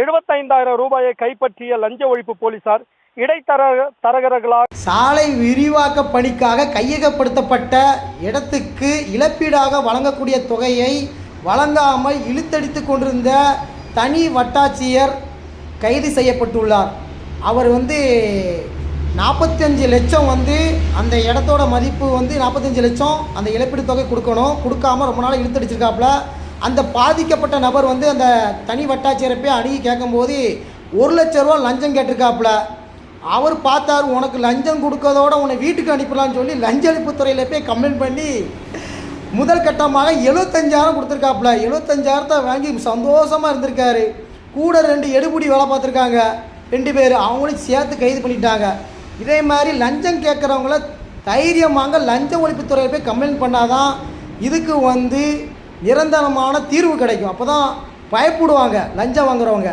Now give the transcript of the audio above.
எழுபத்தைந்தாயிரம் ரூபாயை கைப்பற்றிய லஞ்ச ஒழிப்பு போலீசார் இடைத்தர தரகர்களாக சாலை விரிவாக்க பணிக்காக கையகப்படுத்தப்பட்ட இடத்துக்கு இழப்பீடாக வழங்கக்கூடிய தொகையை வழங்காமல் இழுத்தடித்து கொண்டிருந்த தனி வட்டாட்சியர் கைது செய்யப்பட்டுள்ளார். அவர் வந்து நாற்பத்தஞ்சு லட்சம் வந்து அந்த இடத்தோட மதிப்பு வந்து நாற்பத்தஞ்சு லட்சம் அந்த இழப்பீடு தொகை கொடுக்கணும். கொடுக்காம ரொம்ப நாள் இழுத்தடிச்சிருக்காப்புல. அந்த பாதிக்கப்பட்ட நபர் வந்து அந்த தனி வட்டாட்சியரை போய் அணுகி கேட்கும்போது ஒரு லட்ச ரூபா லஞ்சம் கேட்டிருக்காப்புல. அவர் பார்த்தார் உனக்கு லஞ்சம் கொடுக்கறதோட உன்னை வீட்டுக்கு அனுப்பலான்னு சொல்லி லஞ்ச ஒழிப்புத்துறையில் போய் கம்ப்ளைண்ட் பண்ணி முதல் கட்டமாக எழுபத்தஞ்சாயிரம் கொடுத்துருக்காப்புல. எழுபத்தஞ்சாயிரத்தை வாங்கி சந்தோஷமாக இருந்திருக்காரு. கூட ரெண்டு எடுபுடி வேலை பார்த்துருக்காங்க. ரெண்டு பேர் அவங்களையும் சேர்த்து கைது பண்ணிட்டாங்க. இதே மாதிரி லஞ்சம் கேட்குறவங்கள தைரியமாக லஞ்ச ஒழிப்புத்துறையில் போய் கம்ப்ளைண்ட் பண்ணாதான் இதுக்கு வந்து நிரந்தரமான தீர்வு கிடைக்கும். அப்போ தான் பயப்படுவாங்க லஞ்சம் வாங்குறவங்க.